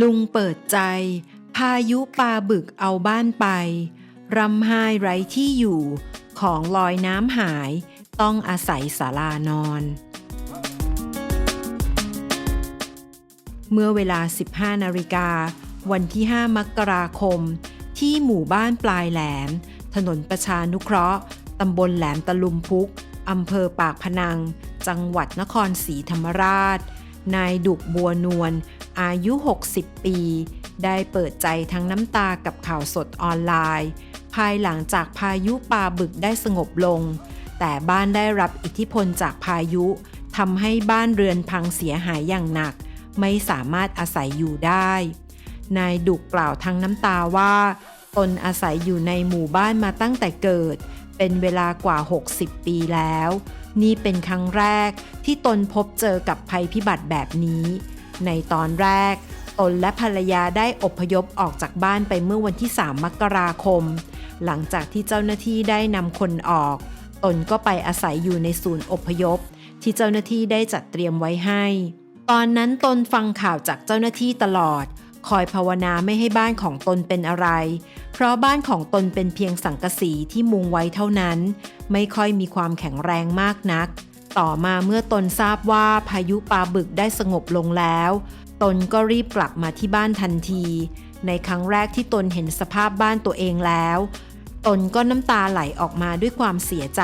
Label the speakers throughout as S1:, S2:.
S1: ลุงเปิดใจ พายุปลาบึกเอาบ้านไป รำไห้ไร้ที่อยู่ ของลอยน้ำหาย ต้องอาศัยศาลานอน เมื่อเวลา 15นาฬิกา วันที่ 5 มกราคม ที่หมู่บ้านปลายแหลม ถนนประชานุเคราะห์ตำบลแหลมตะลุมพุกอำเภอปากพนัง จังหวัดนครศรีธรรมราช นายดุกบัวนวล อายุ 60 ปี ได้เปิดใจทั้งน้ำตากับข่าวสดออนไลน์ ภายหลังจากพายุปลาบึกได้สงบลง แต่บ้านได้รับอิทธิพลจากพายุทำให้บ้านเรือนพังเสียหายอย่างหนัก ไม่สามารถอาศัยอยู่ได้ นายดุกกล่าวทั้งน้ำตาว่าตนอาศัยอยู่ในหมู่บ้านมาตั้งแต่เกิด เป็นเวลากว่า 60 ปีแล้ว นี่เป็นครั้งแรกที่ตนพบเจอกับภัยพิบัติแบบนี้ ในตอนแรก ตนและภรรยาได้อพยพออกจากบ้านไปเมื่อวันที่ 3 มกราคม หลังจากที่เจ้าหน้าที่ได้นำคนออก ตนก็ไปอาศัยอยู่ในศูนย์อพยพ ที่เจ้าหน้าที่ได้จัดเตรียมไว้ให้ ตอนนั้นตนฟังข่าวจากเจ้าหน้าที่ตลอด คอยภาวนาไม่ให้บ้านของตนเป็นอะไร เพราะบ้านของตนเป็นเพียงสังกะสีที่มุงไว้เท่านั้น ไม่ค่อยมีความแข็งแรงมากนัก ต่อมาเมื่อตนทราบว่าพายุปลาบึกได้สงบลงแล้ว ตนก็รีบกลับมาที่บ้านทันที ในครั้งแรกที่ตนเห็นสภาพบ้านตัวเองแล้ว ตนก็น้ำตาไหลออกมาด้วยความเสียใจ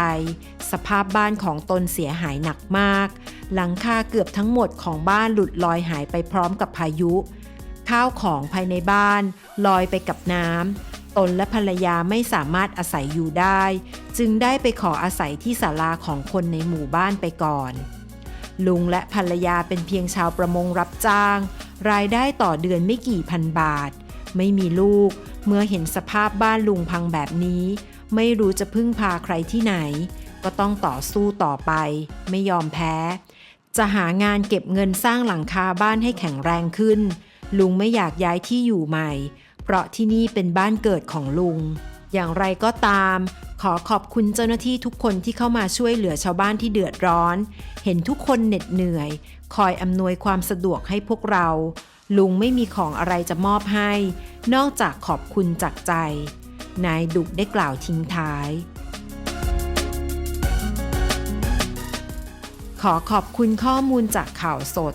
S1: สภาพบ้านของตนเสียหายหนักมาก หลังคาเกือบทั้งหมดของบ้านหลุดลอยหายไปพร้อมกับพายุ ข้าวของภายในบ้าน ลอยไปกับน้ำ ตนและภรรยาไม่สามารถอาศัยอยู่ได้ จึงได้ไปขออาศัยที่ศาลาของคนในหมู่บ้านไปก่อน ลุงและภรรยาเป็นเพียงชาวประมงรับจ้าง รายได้ต่อเดือนไม่กี่พันบาท ไม่มีลูก เมื่อเห็นสภาพบ้านลุงพังแบบนี้ ไม่รู้จะพึ่งพาใครที่ไหน ก็ต้องต่อสู้ต่อไป ไม่ยอมแพ้ จะหางานเก็บเงินสร้างหลังคาบ้านให้แข็งแรงขึ้น ลุงไม่อยากย้ายที่อยู่ใหม่ เพราะที่นี่เป็นบ้านเกิดของลุง อย่างไรก็ตาม ขอขอบคุณเจ้าหน้าที่ทุกคนที่เข้ามาช่วยเหลือชาวบ้านที่เดือดร้อน เห็นทุกคนเหน็ดเหนื่อย คอยอำนวยความสะดวกให้พวกเรา ลุงไม่มีของอะไรจะมอบให้ นอกจากขอบคุณจากใจ นายดุกได้กล่าวทิ้งท้ายขอขอบคุณข้อมูลจากข่าวสด